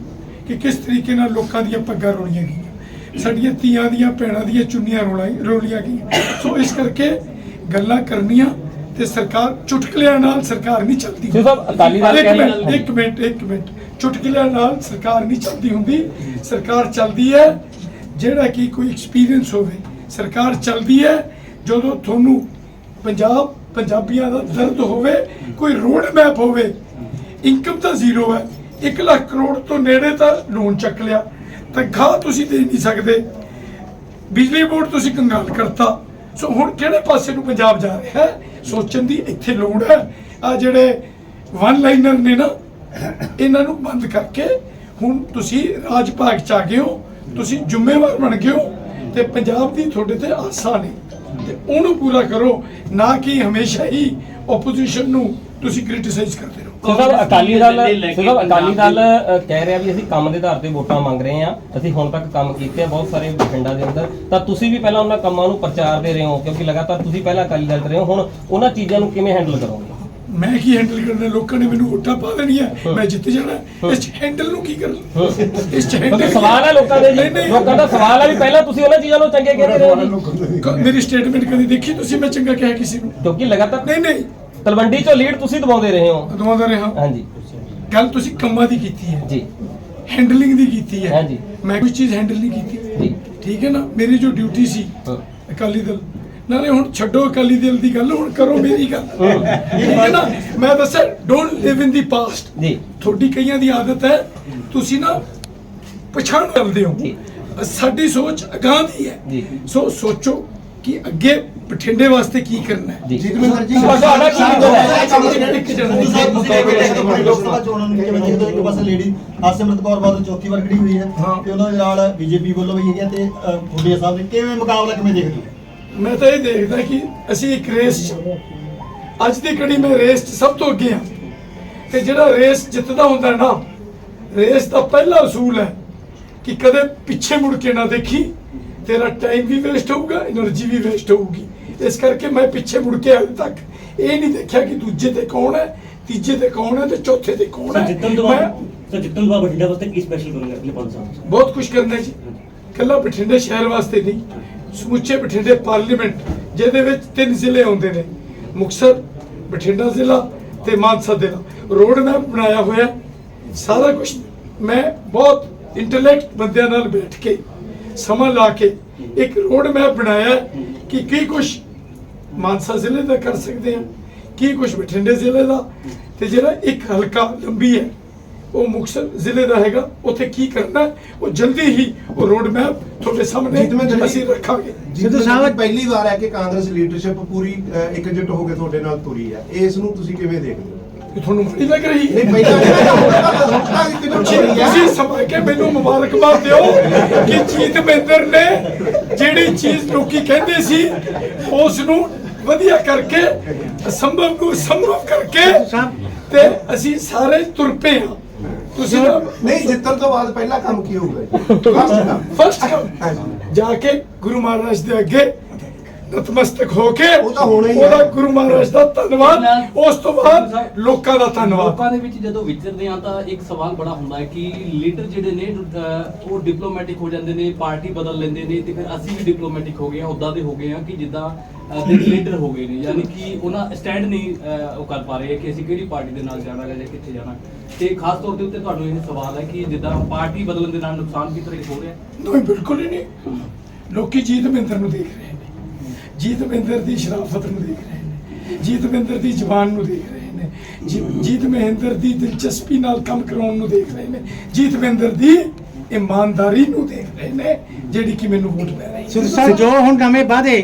ਕਿ ਕਿਸ ਤਰੀਕੇ ਨਾਲ ਲੋਕਾਂ ਦੀਆਂ ਪੱਗਾਂ ਰੋਲੀਆਂ ਗਈਆਂ। ਸਾਡੀਆਂ ਧੀਆਂ ਦੀਆਂ, ਭੈਣਾਂ ਦੀਆਂ ਚੁੰਨੀਆਂ ਰੋਲਾਈ ਰੋਲੀਆਂ ਗਈਆਂ। ਸੋ ਇਸ ਕਰਕੇ ਗੱਲਾਂ ਕਰਨੀਆਂ ਤੇ ਸਰਕਾਰ ਚੁਟਕਲਿਆਂ ਨਾਲ ਸਰਕਾਰ ਨਹੀਂ ਚੱਲਦੀ। ਸਿਰ ਸਾਹਿਬ, ਅਕਾਲੀ ਦਲ ਇੱਕ ਮਿੰਟ, ਇੱਕ ਮਿੰਟ ਇੱਕ ਮਿੰਟ। ਚੁਟਕਲਿਆਂ ਨਾਲ ਸਰਕਾਰ ਨਹੀਂ ਚੱਲਦੀ ਹੁੰਦੀ। ਸਰਕਾਰ ਚੱਲਦੀ ਹੈ। ਜਿਹੜਾ ਕਿ ਕੋਈ ਐਕਸਪੀਰੀਅੰਸ ਹੋਵੇ ਸਰਕਾਰ ਚੱਲਦੀ ਹੈ। ਜਦੋਂ ਤੁਹਾਨੂੰ ਪੰਜਾਬ ਪੰਜਾਬੀਆਂ ਦਾ ਦਰਦ ਹੋਵੇ ਕੋਈ ਰੋਡ ਮੈਪ ਹੋਵੇ ਇਨਕਮ ਤਾਂ ਜ਼ੀਰੋ ਹੈ। 1 ਲੱਖ ਕਰੋੜ ਤੋਂ ਨੇੜੇ ਤਾਂ ਲੋਨ ਚੱਕ ਲਿਆ। ਤਨਖਾਹ ਤੁਸੀਂ ਦੇ ਨਹੀਂ ਸਕਦੇ। ਬਿਜਲੀ ਬੋਰਡ ਤੁਸੀਂ ਕੰਗਾਲ ਕਰਤਾ। ਸੋ ਹੁਣ ਕਿਹੜੇ ਪਾਸੇ ਨੂੰ ਪੰਜਾਬ ਜਾ ਰਿਹਾ ਹੈ? ਸੋਚਣ ਦੀ ਇੱਥੇ ਲੋੜ ਹੈ। ਆ ਜਿਹੜੇ ਵਨ ਲਾਈਨਰ ਨੇ ਨਾ, ਇਹਨਾਂ ਨੂੰ ਬੰਦ ਕਰਕੇ ਹੁਣ ਤੁਸੀਂ ਰਾਜ ਭਾਗ ਚ ਆ ਗਏ ਹੋ, ਤੁਸੀਂ ਜ਼ਿੰਮੇਵਾਰ ਬਣ ਗਏ ਹੋ ਤੇ ਪੰਜਾਬ ਦੀ ਤੁਹਾਡੇ ਤੇ ਆਸਾ ਨੇ। ਤੇ ਉਹਨੂੰ ਪੂਰਾ ਕਰੋ, ਨਾ ਕਿ ਹਮੇਸ਼ਾ ਹੀ ਆਪੋਜੀਸ਼ਨ ਨੂੰ ਤੁਸੀਂ ਕ੍ਰਿਟਿਸਾਈਜ਼ ਕਰਦੇ ਰਹੋ ਸਿਰ ਸਾਹਿਬ ਅਕਾਲੀ ਦਲ ਸਿਰ ਸਾਹਿਬ ਅਕਾਲੀ ਦਲ ਕਹਿ ਰਿਹਾ ਵੀ ਅਸੀਂ ਕੰਮ ਦੇ ਆਧਾਰ ਤੇ ਵੋਟਾਂ ਮੰਗ ਰਹੇ ਹਾਂ ਅਸੀਂ ਹੁਣ ਤੱਕ ਕੰਮ ਕੀਤੇ ਆ ਬਹੁਤ ਸਾਰੇ ਪਿੰਡਾਂ ਦੇ ਅੰਦਰ। ਤਾਂ ਤੁਸੀਂ ਵੀ ਪਹਿਲਾਂ ਉਹਨਾਂ ਕੰਮਾਂ ਨੂੰ ਪ੍ਰਚਾਰ ਦੇ ਰਹੇ ਹੋ ਕਿਉਂਕਿ ਲਗਾਤਾਰ ਤੁਸੀਂ ਪਹਿਲਾਂ ਅਕਾਲੀ ਦਲ 'ਚ ਰਹੇ ਹੋ ਹੁਣ ਉਹਨਾਂ ਚੀਜ਼ਾਂ ਨੂੰ ਕਿਵੇਂ ਹੈਂਡਲ ਕਰੋਗੇ? ਮੈਂ ਕੀ ਹੈਂਡਲ ਕਰਨਾ? ਲੋਕਾਂ ਨੇ ਮੈਨੂੰ ਵੋਟਾਂ ਪਾ ਦੇਣੀਆਂ ਮੈਂ ਜਿੱਤ ਜਾਣਾ। ਇਸ ਹੈਂਡਲ ਨੂੰ ਕੀ ਕਰਨਾ? ਇਸ handle ਸਵਾਲ ਹੈ ਲੋਕਾਂ ਦੇ ਜੀ। ਲੋਕਾਂ ਦਾ ਸਵਾਲ ਹੈ ਵੀ ਪਹਿਲਾਂ ਤੁਸੀਂ ਉਹਨਾਂ ਚੀਜ਼ਾਂ ਨੂੰ ਚੰਗੇ ਕਹਿੰਦੇ ਰਹੇ ਮੇਰੀ ਸਟੇਟਮੈਂਟ ਕਦੀ ਦੇਖੀ ਤੁਸੀਂ? ਮੈਂ ਚੰਗਾ ਕਿਹਾ ਕਿਸੇ ਨੂੰ। ਕਿਉਂਕਿ ਲਗਾਤਾਰ ਨਹੀਂ ਨਹੀਂ। ਤਲਵੰਡੀ ਚੋਂ ਲੀਡ ਤੁਸੀਂ ਦਬਾਉਂਦੇ ਰਹੇ ਹੋ। ਦਵਾਉਂਦਾ ਰਿਹਾ। ਹਾਂਜੀ। ਗੱਲ ਤੁਸੀਂ ਕੰਮਾਂ ਦੀ ਕੀਤੀ ਹੈ। ਜੀ। ਹੈਂਡਲਿੰਗ ਦੀ ਕੀਤੀ ਹੈ। ਹਾਂਜੀ। ਮੈਂ ਕੋਈ ਚੀਜ਼ ਹੈਂਡਲ ਨਹੀਂ ਕੀਤੀ। ਜੀ। ਠੀਕ ਹੈ ਨਾ? ਮੇਰੀ ਜੋ ਡਿਊਟੀ ਸੀ। ਅਕਾਲੀ ਦਲ। ਨਾਲੇ ਹੁਣ ਛੱਡੋ ਅਕਾਲੀ ਦਲ ਦੀ ਗੱਲ ਹੁਣ ਕਰੋ ਮੇਰੀ ਗੱਲ। ਠੀਕ ਹੈ ਨਾ? ਮੈਂ ਦੱਸਿਆ don't Liv in the past ਜੀ। ਤੁਹਾਡੀ ਕਈਆਂ ਦੀ ਆਦਤ ਹੈ ਤੁਸੀਂ ਨਾ ਪਛਾਣ ਕਰਦੇ ਹੋ। ਜੀ। ਸਾਡੀ ਸੋਚ ਅਗਾਂਹ ਦੀ ਹੈ। ਸੋ ਸੋਚੋ। ਕਿ ਅੱਗੇ ਬਠਿੰਡੇ ਵਾਸਤੇ ਕੀ ਕਰਨਾ ਹੈ? ਜੀ। ਜੀਤਮਿੰਦਰ ਜੀ ਤੁਹਾਡਾ ਕੀ ਵਿਜ਼ਨ ਹੈ। ਲੋਕ ਸਭਾ ਚੋਣਾਂ ਨੂੰ ਕਿਵੇਂ ਦੇਖਦੇ ਹੋ ਇੱਕ ਪਾਸੇ ਲੇਡੀ ਹਰਸਿਮਰਤ ਕੌਰ ਬਾਦਲ ਚੌਥੀ ਵਾਰ ਖੜੀ ਹੋਈ ਹੈ। ਤੇ ਉਹਨਾਂ ਦੇ ਨਾਲ ਬੀਜੇਪੀ ਵੱਲੋਂ ਵੀ ਹੈਗੀ ਹੈ ਤੇ ਖੁੱਡੀਆ ਸਾਹਿਬ ਨੇ ਕਿਵੇਂ ਮੁਕਾਬਲਾ ਕਿਵੇਂ ਦੇਖਦੇ ਮੈਂ ਤਾਂ ਇਹ ਦੇਖਦਾ ਕਿ ਅਸੀਂ ਇੱਕ ਰੇਸ ਅੱਜ ਦੀ ਕੜੀ ਮੈਂ ਰੇਸ 'ਚ ਸਭ ਤੋਂ ਅੱਗੇ ਹਾਂ। ਤੇ ਜਿਹੜਾ ਰੇਸ ਜਿੱਤਦਾ ਹੁੰਦਾ ਨਾ ਰੇਸ ਦਾ ਪਹਿਲਾ ਅਸੂਲ ਹੈ ਕਿ ਕਦੇ ਪਿੱਛੇ ਮੁੜ ਕੇ ਨਾ ਦੇਖੀ। ਤੇਰਾ ਟਾਈਮ ਵੀ ਵੇਸਟ ਹੋਊਗਾ એનર્ਜੀ ਵੀ ਵੇਸਟ ਹੋਊਗੀ। ਇਸ ਕਰਕੇ ਮੈਂ ਪਿੱਛੇ ਮੁੜ ਕੇ ਹਾਲੇ ਤੱਕ ਇਹ ਨਹੀਂ ਦੇਖਿਆ ਕਿ ਦੂਜੇ ਤੇ ਕੌਣ ਹੈ ਤੀਜੇ ਤੇ ਕੌਣ ਹੈ ਤੇ ਚੌਥੇ ਤੇ ਕੌਣ ਹੈ। ਜਿੱਤਨ ਤੋਂ ਬਾਅਦ ਸਰ ਜਿੱਤਨ ਤੋਂ ਬਾਅਦ ਬਠਿੰਡਾ ਵਾਸਤੇ ਕੀ ਸਪੈਸ਼ਲ ਕਰੋਗੇ ਅਗਲੇ 5 ਸਾਲ? ਬਹੁਤ ਕੁਝ ਕਰਨਾ ਜੀ। ਕੱਲਾ ਬਠਿੰਡੇ ਸ਼ਹਿਰ ਵਾਸਤੇ ਨਹੀਂ ਸਮੁੱਚੇ ਬਠਿੰਡੇ ਪਾਰਲੀਮੈਂਟ ਜਿਹਦੇ ਵਿੱਚ ਤਿੰਨ ਜ਼ਿਲ੍ਹੇ ਆਉਂਦੇ ਨੇ। ਮੁਕਸਰ ਬਠਿੰਡਾ ਜ਼ਿਲ੍ਹਾ ਤੇ ਮਾਨਸਾ ਜ਼ਿਲ੍ਹਾ। ਰੋਡ ਮੈਪ ਬਣਾਇਆ ਹੋਇਆ ਸਾਰਾ ਕੁਝ ਮੈਂ ਬਹੁਤ ਇੰਟੈਲੈਕਟ ਬੰਦਿਆਂ ਨਾਲ ਬੈਠ ਕੇ ਸਮਾਂ ਲਾ ਕੇ ਇੱਕ ਰੋਡ ਮੈਪ ਬਣਾਇਆ ਕਿ ਕੀ ਕੁਝ ਮਾਨਸਾ ਜ਼ਿਲ੍ਹੇ ਦਾ ਕਰ ਸਕਦੇ ਹਾਂ ਕੀ ਕੁਝ ਬਠਿੰਡੇ ਜ਼ਿਲ੍ਹੇ ਦਾ ਤੇ ਜਿਹੜਾ ਇੱਕ ਹਲਕਾ ਲੰਬੀ ਹੈ ਉਹ ਮੁਕਤਸਰ ਜ਼ਿਲ੍ਹੇ ਦਾ ਹੈਗਾ ਉੱਥੇ ਕੀ ਕਰਨਾ ਉਹ ਜਲਦੀ ਹੀ ਉਹ ਰੋਡ ਮੈਪ ਤੁਹਾਡੇ ਸਾਹਮਣੇ ਅਸੀਂ ਰੱਖਾਂਗੇ। ਸਿੱਧੂ ਸਾਹਿਬ ਪਹਿਲੀ ਵਾਰ ਹੈ ਕਿ ਕਾਂਗਰਸ ਲੀਡਰਸ਼ਿਪ ਪੂਰੀ ਇਕਜੁੱਟ ਹੋ ਕੇ ਤੁਹਾਡੇ ਨਾਲ ਤੁਰੀ ਹੈ ਇਸ ਨੂੰ ਤੁਸੀਂ ਕਿਵੇਂ ਦੇਖਦੇ ਹੋ? ਕਿ ਤੁਹਾਨੂੰ ਮਾੜੀ ਲੱਗ ਰਹੀ? ਨਹੀਂ ਪਹਿਲਾਂ ਤੁਸੀਂ ਸਮਝ ਕੇ ਮੈਨੂੰ ਮੁਬਾਰਕਬਾਦ ਦਿਓ ਕਿ ਜੀਤ ਮਹਿੰਦਰ ਨੇ ਜਿਹੜੀ ਚੀਜ਼ ਲੋਕੀ ਕਹਿੰਦੇ ਸੀ ਉਸ ਨੂੰ ਵਧੀਆ ਕਰਕੇ ਅਸੰਭਵ ਨੂੰ ਸੰਭਵ ਕਰਕੇ ਤੇ ਅਸੀਂ ਸਾਰੇ ਤੁਰ ਪਏ ਹਾਂ। ਤੁਸੀਂ ਨਹੀਂ ਜਿੱਤਣ ਤੋਂ ਬਾਅਦ ਪਹਿਲਾ ਕੰਮ ਕੀ ਹੋਊਗਾ ਕੰਮ। ਫਸਟ ਜਾ ਕੇ ਗੁਰੂ ਮਹਾਰਾਜ ਦੇ ਅੱਗੇ ਨਤਮਸਤਕ ਹੋ ਕੇ ਉਹ ਤਾਂ ਹੋਣਾ ਹੀ ਹੈ। ਉਹਦਾ ਗੁਰੂ ਮਹਾਰਾਜ ਦਾ ਧੰਨਵਾਦ। ਉਸ ਤੋਂ ਬਾਅਦ ਲੋਕਾਂ ਦਾ ਧੰਨਵਾਦ। ਲੋਕਾਂ ਦੇ ਵਿੱਚ ਜਦੋਂ ਵਿਚਰਦੇ ਆ ਤਾਂ ਇੱਕ ਸਵਾਲ ਬੜਾ ਹੁੰਦਾ ਹੈ ਕਿ ਲੀਡਰ ਜਿਹੜੇ ਨੇ ਅਹ, ਉਹ ਡਿਪਲੋਮੈਟਿਕ ਹੋ ਜਾਂਦੇ ਨੇ ਪਾਰਟੀ ਬਦਲ ਲੈਂਦੇ ਨੇ ਤੇ ਫਿਰ ਅਸੀਂ ਵੀ ਡਿਪਲੋਮੈਟਿਕ ਹੋ ਗਏ ਆ ਉਦਾਂ ਦੇ ਹੋ ਗਏ ਆ ਕਿ ਜਿੱਦਾਂ ਲੀਡਰ ਹੋ ਗਏ ਨੇ। ਯਾਨੀ ਕਿ ਉਹਨਾਂ ਸਟੈਂਡ ਨਹੀਂ ਅਹ, ਉਹ ਕਰ ਪਾ ਰਹੇ ਕਿ ਅਸੀਂ ਕਿਹੜੀ ਪਾਰਟੀ ਦੇ ਨਾਲ ਜਾਣਾ ਹੈ ਜਾਂ ਕਿੱਥੇ ਜਾਣਾ। ਤੇ ਖਾਸ ਤੌਰ ਦੇ ਉੱਤੇ ਤੁਹਾਨੂੰ ਇਹ ਸਵਾਲ ਹੈ ਕਿ ਜਿੱਦਾਂ ਪਾਰਟੀ ਬਦਲਣ ਦੇ ਨਾਲ ਨੁਕਸਾਨ ਕਿਸ ਤਰ੍ਹਾਂ ਹੋ ਰਿਹਾ ਹੈ? ਨਹੀਂ ਬਿਲਕੁਲ ਹੀ ਨਹੀਂ। ਲੋਕੀ ਜੀਤ ਮਹਿੰਦਰ ਨੂੰ ਦੇਖ ਰਹੇ ਨੇ ਜੀਤ ਮਹਿੰਦਰ ਦੀ ਸ਼ਰਾਫਤ ਨੂੰ ਦੇਖ ਰਹੇ ਨੇ ਜੀਤ ਮਹਿੰਦਰ ਦੀ ਜ਼ਬਾਨ ਨੂੰ ਦੇਖ ਰਹੇ ਨੇ ਜੀਤ ਮਹਿੰਦਰ ਦੀ ਦਿਲਚਸਪੀ ਨਾਲ ਕੰਮ ਕਰਾਉਣ ਨੂੰ ਦੇਖ ਰਹੇ ਨੇ ਜੀਤ ਮਹਿੰਦਰ ਦੀ ਇਮਾਨਦਾਰੀ ਨੂੰ ਦੇਖ ਰਹੇ ਨੇ ਜਿਹੜੀ ਕਿ ਮੈਨੂੰ ਵੋਟ ਪੈ ਰਹੀ ਹੈ। ਜੋ ਹੁਣ ਨਵੇਂ ਵਾਅਦੇ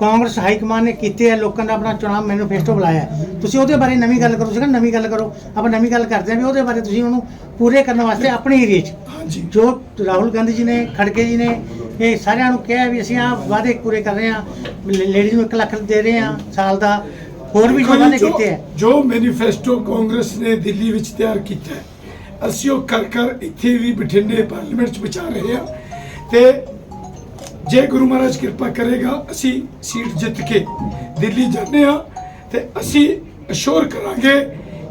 ਕਾਂਗਰਸ ਹਾਈ ਕਮਾਂਡ ਨੇ ਕੀਤੇ ਆ ਲੋਕਾਂ ਦਾ ਆਪਣਾ ਚੁਣਾਵ ਮੈਨੀਫੈਸਟੋ ਬੁਲਾਇਆ। ਤੁਸੀਂ ਉਹਦੇ ਬਾਰੇ ਨਵੀਂ ਗੱਲ ਕਰੋ ਕਹਿੰਦੇ ਨਵੀਂ ਗੱਲ ਕਰੋ ਆਪਾਂ ਨਵੀਂ ਗੱਲ ਕਰਦੇ ਹਾਂ ਵੀ ਉਹਦੇ ਬਾਰੇ ਤੁਸੀਂ ਉਹਨੂੰ ਪੂਰੇ ਕਰਨ ਵਾਸਤੇ ਆਪਣੇ ਏਰੀਏ 'ਚ। ਹਾਂਜੀ। ਜੋ ਰਾਹੁਲ ਗਾਂਧੀ ਜੀ ਨੇ ਖੜਕੇ ਜੀ ਨੇ ਇਹ ਸਾਰਿਆਂ ਨੂੰ ਕਿਹਾ ਵੀ ਅਸੀਂ ਆਹ ਵਾਅਦੇ ਪੂਰੇ ਕਰ ਰਹੇ ਹਾਂ ਲੇਡੀਜ਼ ਨੂੰ 1 ਲੱਖ ਦੇ ਰਹੇ ਹਾਂ ਸਾਲ ਦਾ ਹੋਰ ਵੀ ਜੋ ਵਾਅਦੇ ਕੀਤੇ ਆ ਜੋ ਮੈਨੀਫੈਸਟੋ ਕਾਂਗਰਸ ਨੇ ਦਿੱਲੀ ਵਿੱਚ ਤਿਆਰ ਕੀਤਾ ਹੈ ਅਸੀਂ ਉਹ ਕਰ ਕਰ ਇੱਥੇ ਵੀ ਬਠਿੰਡੇ ਪਾਰਲੀਮੈਂਟ 'ਚ ਵਿਚਾਰ ਰਹੇ ਹਾਂ ਤੇ ਜੇ ਗੁਰੂ ਮਹਾਰਾਜ ਕਿਰਪਾ ਕਰੇਗਾ ਅਸੀਂ ਸੀਟ ਜਿੱਤ ਕੇ ਦਿੱਲੀ ਜਾਂਦੇ ਹਾਂ ਤੇ ਅਸੀਂ ਅਸ਼ੋਰ ਕਰਾਂਗੇ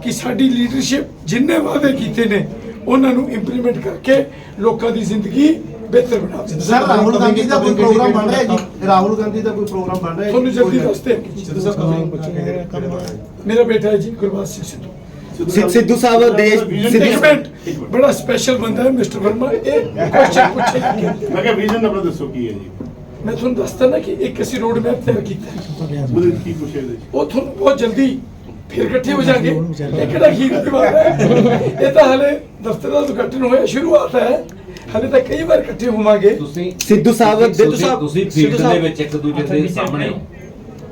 ਕਿ ਸਾਡੀ ਲੀਡਰਸ਼ਿਪ ਜਿੰਨੇ ਵਾਅਦੇ ਕੀਤੇ ਨੇ ਉਹਨਾਂ ਨੂੰ ਇੰਪਲੀਮੈਂਟ ਕਰਕੇ ਲੋਕਾਂ ਦੀ ਜ਼ਿੰਦਗੀ ਬਿਹਤਰ ਬਣਾਵਾਂਗੇ ਸਰ ਰਾਹੁਲ ਗਾਂਧੀ ਦਾ ਕੋਈ ਪ੍ਰੋਗਰਾਮ ਬਣ ਰਿਹਾ ਜੀ? ਰਾਹੁਲ ਗਾਂਧੀ ਦਾ ਕੋਈ ਪ੍ਰੋਗਰਾਮ ਬਣ ਰਿਹਾ ਜੀ? ਤੁਹਾਨੂੰ ਜਲਦੀ ਕੋਈ- ਦੱਸਦੇ ਹਾਂ ਸਿੱਧੂ ਸਾਹਿਬ ਮੇਰਾ ਬੇਟਾ ਹੈ ਜੀ ਗੁਰਬਾਜ ਸਿੰਘ ਸਿੱਧੂ। ਸਿੱਧੂ ਸਾਹਿਬ ਦੇਸ਼ ਇੱਕ ਮਿੰਟ ਬੜਾ ਸਪੈਸ਼ਲ ਬੰਦਾ ਹੈ ਮਿਸਟਰ ਵਰਮਾ ਇਹ ਕੁਐਸਚਨ ਪੁੱਛੇਗਾ ਮੈਂ ਕਿਹਾ ਵਿਜ਼ਨ ਆਪਣਾ ਦੱਸੋ ਕੀ ਹੈ ਜੀ? ਮੈਂ ਤੁਹਾਨੂੰ ਦੱਸਦਾ ਨਾ ਕਿ ਇੱਕ ਅਸੀਂ ਰੋਡ ਮੈਪ ਤਿਆਰ ਕੀਤਾ। ਹੈ। ਉਹਦੇ ਵਿੱਚ ਕੀ ਪੁੱਛਿਆ ਇਹਦੇ 'ਚ? ਉਹ ਤੁਹਾਨੂੰ ਬਹੁਤ ਜਲਦੀ ਫਿਰ ਇਕੱਠੇ ਹੋ ਜਾਣਗੇ। ਇਹ ਕਿਹੜਾ ਖੀਰ ਦੀ ਬਾਤ ਹੈ? ਇਹ ਤਾਂ ਹਲੇ ਦਫ਼ਤਰ ਦਾ ਉਦਘਾਟਨ ਹੋਇਆ ਸ਼ੁਰੂਆਤ ਹੈ। ਹਲੇ ਤਾਂ ਕਈ ਵਾਰ ਇਕੱਠੇ ਹੋਵਾਂਗੇ। ਤੁਸੀਂ ਸਿੱਧੂ ਸਾਹਿਬ ਸਿੱਧੂ ਸਾਹਿਬ ਤੁਸੀਂ ਸਿੱਧੂ ਫੀਲਡ ਦੇ ਸਾਹਿਬ ਵਿੱਚ ਇੱਕ ਦੂਜੇ ਦੇ ਸਾਹਮਣੇ ਹੋ।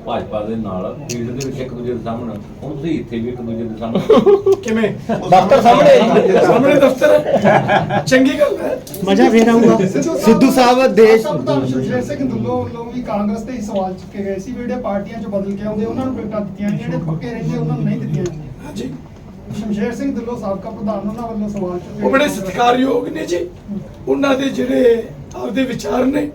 ਭਾਜਪਾ ਦੇ ਨਾਲ ਫੀਲਡ ਦੇ ਵਿੱਚ ਇੱਕ ਦੂਜੇ ਦੇ ਸਾਹਮਣੇ ਹੋ। ਹੁਣ ਤੁਸੀਂ ਇੱਥੇ ਵੀ ਇੱਕ ਦੂਜੇ ਦੇ ਸਾਹਮਣੇ ਕਿਵੇਂ? ਦਫ਼ਤਰ ਸਾਹਮਣੇ। ਸਾਹਮਣੇ ਦਫ਼ਤਰ ਹੈ। ਚੰਗੀ ਗੱਲ ਹੈ। ਮਜ਼ਾ ਫੇਰ ਆਊਗਾ। ਸਿੱਧੂ ਸਾਹਿਬ ਦੇਸ਼ ਸ਼ਮਸ਼ੇਰ ਸਿੰਘ ਦੁੱਲੋ ਵੱਲੋਂ ਵੀ ਕਾਂਗਰਸ ਤੇ ਹੀ ਸਵਾਲ ਚੁੱਕੇ ਗਏ ਸੀ ਵੀ ਜਿਹੜੇ ਪਾਰਟੀਆਂ 'ਚ ਬਦਲ ਕੇ ਆਉਂਦੇ ਉਹਨਾਂ ਨੂੰ ਟਿਕਟਾਂ ਦਿੱਤੀਆਂ ਨੇ ਜਿਹੜੇ ਪੱਕੇ ਰਹਿੰਦੇ ਉਹਨਾਂ ਨੂੰ ਨਹੀਂ ਦਿੱਤੀਆਂ। ਹਾਂਜੀ। ਸ਼ਮਸ਼ੇਰ ਸਿੰਘ ਦੁੱਲੋ ਸਾਬਕਾ ਪ੍ਰਧਾਨ ਉਹਨਾਂ ਵੱਲੋਂ ਸਵਾਲ ਚੁੱਕੇ ਉਹ ਬੜੇ। ਸਤਿਕਾਰਯੋਗ ਨੇ ਜੀ। ਉਹਨਾਂ ਦੇ ਜਿਹੜੇ ਆਪਦੇ ਵਿਚਾਰ ਨੇ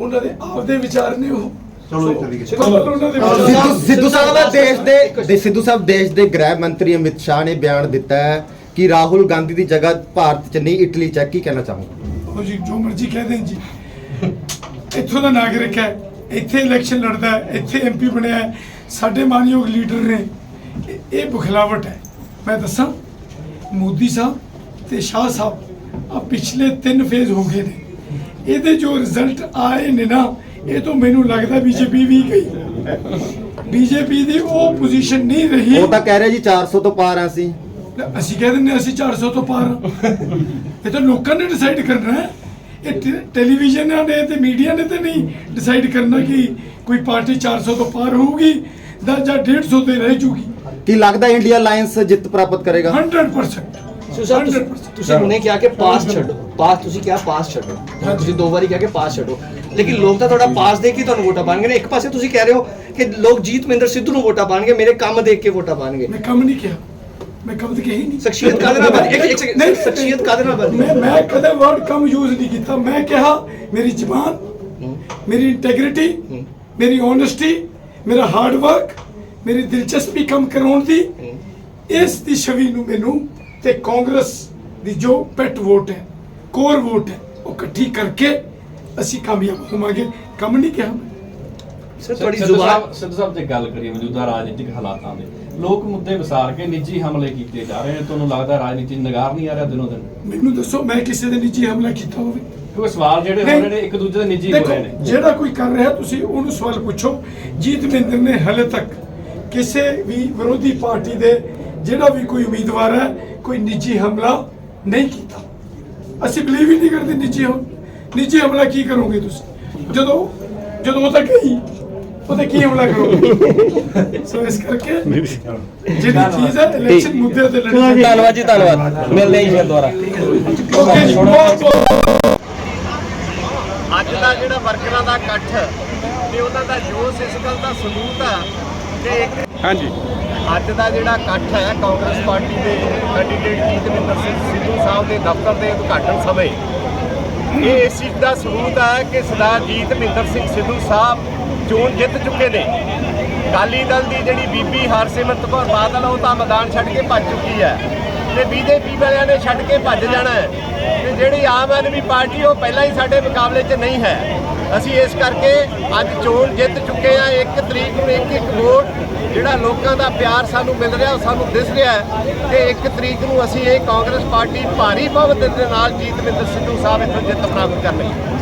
ਉਹਨਾਂ ਦੇ ਆਪਦੇ ਵਿਚਾਰ ਨੇ ਉਹ। ਚਲੋ। ਚਲੋ, ਸਿੱਧੂ ਸਿੱਧੂ ਸਾਹਿਬ ਦੇਸ਼ ਦੇ ਦੇ ਸਿੱਧੂ ਸਾਹਿਬ ਦੇਸ਼ ਦੇ ਗ੍ਰਹਿ ਮੰਤਰੀ ਅਮਿਤ ਸ਼ਾਹ ਨੇ ਬਿਆਨ ਦਿੱਤਾ ਹੈ ਕਿ ਰਾਹੁਲ ਗਾਂਧੀ ਦੀ ਜਗ੍ਹਾ ਭਾਰਤ ਚ ਨਹੀਂ ਇਟਲੀ ਚ ਹੈ। ਕੀ ਕਹਿਣਾ ਚਾਹੋਗੇ? ਉਹ ਜੀ ਜੋ ਮਰਜ਼ੀ ਕਹਿ ਦੇਣ ਜੀ। ਇੱਥੋਂ ਦਾ ਨਾਗਰਿਕ ਹੈ ਇੱਥੇ ਇਲੈਕਸ਼ਨ ਲੜਦਾ ਹੈ ਇੱਥੇ ਐਮਪੀ ਬਣਿਆ ਹੈ। ਸਾਡੇ ਮਾਨਯੋਗ ਲੀਡਰ ਨੇ। ਇਹ- ਇਹ ਬੁਖਲਾਵਟ ਹੈ। ਮੈਂ ਦੱਸਾਂ ਮੋਦੀ ਸਾਹਿਬ ਤੇ ਸ਼ਾਹ ਸਾਹਿਬ ਆ ਪਿਛਲੇ ਤਿੰਨ ਫੇਜ਼ ਹੋ ਗਏ ਨੇ। ਇਹਦੇ ਜੋ ਰਿਜ਼ਲਟ ਆਏ ਨੇ ਨਾ ਇਹ ਤੋਂ ਮੈਨੂੰ ਲੱਗਦਾ ਬੀਜੇਪੀ ਵੀ ਗਈ। ਬੀਜੇਪੀ ਦੀ ਉਹ ਪੋਜੀਸ਼ਨ ਨਹੀਂ ਰਹੀ। ਉਹ ਤਾਂ ਕਹਿ ਰਿਹਾ ਜੀ 400 ਤੋਂ ਪਾਰ ਆ ਅਸੀਂ। ਅਸੀਂ ਕਹਿ ਹਾਂ ਅਸੀਂ 400 ਤੋਂ ਪਾਰ ਹਾਂ। ਇਹ ਤਾਂ ਲੋਕਾਂ ਨੇ ਡਿਸਾਈਡ ਕਰਨਾ ਹੈ। ਇਹ ਟੈ- ਟੈਲੀਵਿਜ਼ਨਾਂ ਨੇ ਤੇ ਮੀਡੀਆ ਨੇ ਤੇ ਨਹੀਂ ਡਿਸਾਈਡ ਕਰਨਾ ਕਿ ਕੋਈ ਪਾਰਟੀ 400 ਤੋਂ ਪਾਰ ਹੋਊਗੀ ਦਾ ਜਾਂ 150 ਤੇ ਰਹਿ ਜੂਗੀ। ਕੀ ਲੱਗਦਾ ਇੰਡੀਆ ਅਲਾਈਅੰਸ ਜਿੱਤ ਪ੍ਰਾਪਤ ਕਰੇਗਾ? 100% ਤੁਸੀਂ ਹੁਣੇ ਕਿਹਾ ਕਿ ਪਾਸ ਛੱਡੋ। ਪਾਸ ਤੁਸੀਂ ਕਿਹਾ ਪਾਸ ਛੱਡੋ। ਤੁਸੀਂ ਦੋ ਵਾਰੀ ਕਿਹਾ ਕਿ ਪਾਸ ਛੱਡੋ। ਲੇਕਿਨ ਲੋਕ ਤਾਂ ਤੁਹਾਡਾ ਪਾਸ ਦੇਖ ਕੇ ਤੁਹਾਨੂੰ ਵੋਟਾਂ ਪਾਣਗੇ ਨੇ। ਇੱਕ ਪਾਸੇ ਤੁਸੀਂ ਕਹਿ ਰਹੇ ਹੋ ਕਿ ਲੋਕ ਜੀਤ ਮਹਿੰਦਰ ਸਿੱਧੂ ਨੂੰ ਵੋਟਾਂ ਪਾਣਗੇ ਮੇਰੇ ਕੰਮ ਦੇਖ ਕੇ ਵੋਟਾਂ ਪਾਣਗੇ। ਮੈਂ ਕੰਮ ਨਹੀਂ ਕਿਹਾ। ਮੈਂ ਕੰਮ ਤਾਂ ਕਹੀ ਨਹੀਂ। ਸ਼ਖਸੀਅਤ ਕਾਹਦੇ ਨਾਲ ਬਣੀ? ਇੱਕ- ਇੱਕ ਸੈਕਿੰਡ, ਨਹੀਂ, ਸ਼ਖਸੀਅਤ ਕਾਹਦੇ ਨਾਲ ਬਣੀ? ਮੈਂ ਮੈਂ ਕਦੇ ਵਰਡ ਕਮ ਯੂਜ਼ ਨਹੀਂ ਕੀਤਾ। ਮੈਂ ਕਿਹਾ ਮੇਰੀ ਜ਼ਬਾਨ ਮੇਰੀ ਇੰਟੈਗ੍ਰਿਟੀ ਮੇਰੀ ਓਨੈਸਟੀ ਮੇਰਾ ਹਾਰਡ ਵਰਕ ਮੇਰੀ ਦਿਲਚਸਪੀ ਕੰਮ ਕਰਾਉਣ ਦੀ ਇਸ ਦੀ ਛਵੀ ਨੂੰ ਮੈਨੂੰ ਤੇ ਕਾਂਗਰਸ ਦੀ ਜੋ ਪੈਟ ਵੋਟ ਹੈ ਕੋਰ ਵੋਟ ਹੈ ਉਹ ਇਕੱਠੀ ਕਰਕੇ ਅਸੀਂ ਕਾਮਯਾਬ ਹੋਵਾਂਗੇ। ਕੰਮ ਨਹੀਂ ਕਿਹਾ ਸਰ ਤੁਹਾਡੀ ਜ਼ੁਬਾਨ ਸਿੱਧੂ ਸਾਹਿਬ ਤੇ ਗੱਲ ਕਰੀਏ ਮੌਜੂਦਾ ਰਾਜਨੀਤਿਕ ਹਾਲਾਤਾਂ ਦੇ। ਲੋਕ ਮੁੱਦੇ ਵਿਸਾਰ ਕੇ ਨਿੱਜੀ ਹਮਲੇ ਕੀਤੇ ਜਾ ਰਹੇ ਨੇ। ਤੁਹਾਨੂੰ ਲੱਗਦਾ ਰਾਜਨੀਤੀ ਨਿਗਾਰ ਨਹੀਂ ਆ ਰਿਹਾ ਦਿਨੋਂ ਦਿਨ? ਮੈਨੂੰ ਦੱਸੋ ਮੈਂ ਕਿਸੇ ਦੇ ਨਿੱਜੀ ਹਮਲਾ ਕੀਤਾ ਹੋਵੇ? ਕਿਉਂਕਿ ਸਵਾਲ ਜਿਹੜੇ ਹੋ ਰਹੇ ਨੇ ਇੱਕ ਦੂਜੇ ਦੇ ਨਿੱਜੀ ਹੋ ਰਹੇ ਨੇ। ਜਿਹੜਾ ਕੋਈ ਕਰ ਰਿਹਾ ਤੁਸੀਂ ਉਹਨੂੰ ਸਵਾਲ ਪੁੱਛੋ। ਜੀਤ ਮਹਿੰਦਰ ਨੇ ਹਲੇ ਤੱਕ ਕਿਸੇ ਵੀ ਵਿਰੋਧੀ ਪਾਰਟੀ ਦੇ ਜਿਹੜਾ ਵੀ ਕੋਈ ਉਮੀਦਵਾਰ ਹੈ ਕੋਈ ਨਿੱਜੀ ਹਮਲਾ ਨਹੀਂ ਕੀਤਾ। ਅਸੀਂ ਬਲੀਵ ਹੀ ਨਹੀਂ ਕਰਦੇ ਨਿੱਜੀ ਹਮ ਨਿੱਜੀ ਹਮਲਾ ਕੀ ਕਰੋਗੇ ਤੁਸੀਂ? ਜਦੋਂ ਜਦੋਂ ਉਹ ਤਾਂ ਗਈ ਉਹਦੇ ਕੀ ਹਮਲਾ ਕਰੋਗੇ? ਸੋ ਇਸ ਕਰਕੇ ਜਿਹੜੀ ਚੀਜ਼ ਹੈ ਇਲੈਕਸ਼ਨ ਮੁੱਦੇ ਤੇ ਲੜਨੀ ਧੰਨਵਾਦ ਜੀ ਧੰਨਵਾਦ ਮਿਲਦੇ ਹਾਂ ਜੀ ਫਿਰ ਦੁਬਾਰਾ। ਓਕੇ ਜੀ ਬਹੁਤ ਬਹੁਤ। ਅੱਜ ਦਾ ਜਿਹੜਾ ਵਰਕਰਾਂ ਦਾ ਇਕੱਠ ਤੇ ਉਹਨਾਂ ਦਾ ਜੋਸ਼ ਇਸ ਗੱਲ ਦਾ ਸਬੂਤ ਆ ਹਾਂਜੀ। ਅੱਜ ਦਾ ਜਿਹੜਾ ਇਕੱਠ ਹੈ ਕਾਂਗਰਸ ਪਾਰਟੀ ਦੇ ਕੈਂਡੀਡੇਟ ਜੀਤਵਿੰਦਰ ਸਿੰਘ ਸਿੱਧੂ ਸਾਹਿਬ ਦੇ ਦਫ਼ਤਰ ਦੇ ਉਦਘਾਟਨ ਸਮੇਂ ਇਹ ਇਸ ਚੀਜ਼ ਦਾ ਸਬੂਤ ਹੈ ਕਿ ਸਰਦਾਰ ਜੀਤਵਿੰਦਰ ਸਿੰਘ ਸਿੱਧੂ ਸਾਹਿਬ ਚੋਣ ਜਿੱਤ ਚੁੱਕੇ ਨੇ। ਅਕਾਲੀ ਦਲ ਦੀ ਜਿਹੜੀ ਬੀਬੀ ਹਰਸਿਮਰਤ ਕੌਰ ਬਾਦਲ ਉਹ ਤਾਂ ਮੈਦਾਨ ਛੱਡ ਕੇ ਭੱਜ ਚੁੱਕੀ ਹੈ ਤੇ ਬੀਜੇਪੀ ਵਾਲਿਆਂ ਨੇ ਛੱਡ ਕੇ ਭੱਜ ਜਾਣਾ ਹੈ ਤੇ ਜਿਹੜੀ ਆਮ ਆਦਮੀ ਪਾਰਟੀ ਉਹ ਪਹਿਲਾਂ ਹੀ ਸਾਡੇ ਮੁਕਾਬਲੇ 'ਚ ਨਹੀਂ ਹੈ। ਅਸੀਂ ਇਸ ਕਰਕੇ ਅੱਜ ਚੋਣ ਜਿੱਤ ਚੁੱਕੇ ਆ ਇੱਕ ਤਰੀਕ ਨੂੰ ਇੱਕ ਇੱਕ ਵੋਟ। ਜਿਹੜਾ ਲੋਕਾਂ ਦਾ ਪਿਆਰ ਸਾਨੂੰ ਮਿਲ ਰਿਹਾ, ਉਹ ਸਾਨੂੰ ਦਿਸ ਰਿਹਾ ਹੈ। ਤੇ ਇੱਕ ਤਰੀਕ ਨੂੰ ਅਸੀਂ ਇਹ ਕਾਂਗਰਸ ਪਾਰਟੀ ਭਾਰੀ ਬਹੁਮਤ ਦੇ ਨਾਲ ਜੀਤਵਿੰਦਰ ਸਿੱਧੂ ਸਾਹਿਬ ਇੱਥੋਂ ਜਿੱਤ ਪ੍ਰਾਪਤ ਕਰਨੀ